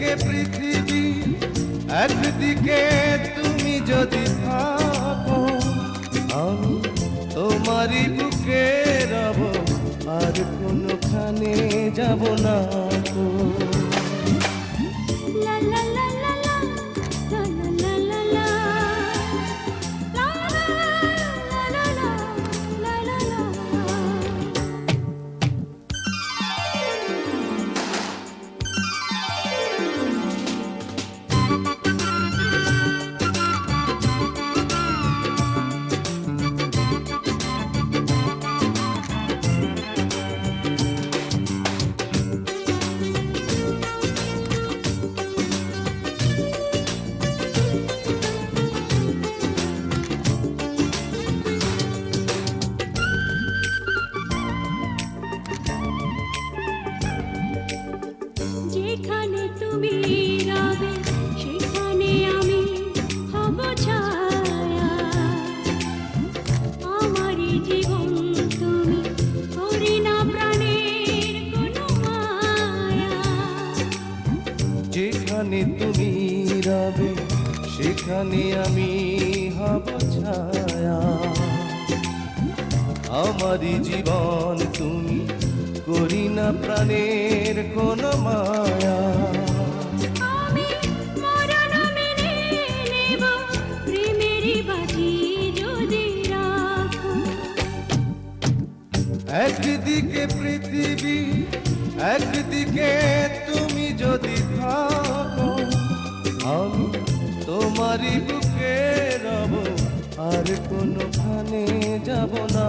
একদিকে পৃথিবী একদিকে তুমি যদি থাকো তোমারি তোমারই বুকে রব আর কোনখানে যাব না। যেখানে তুমি রবে সেখানে আমি হব ছায়া। আমারই জীবন তুমি করি না প্রাণের কোন মায়া। একদিকে পৃথিবী একদিকে তুমি যদি থাকো আমি তোমারই বুকে রব আর কোনোখানে যাব না।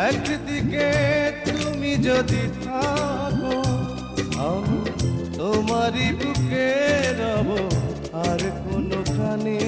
একদিকে তুমি যদি থাকো আমি তোমারই বুকে রব আর কোনো কানে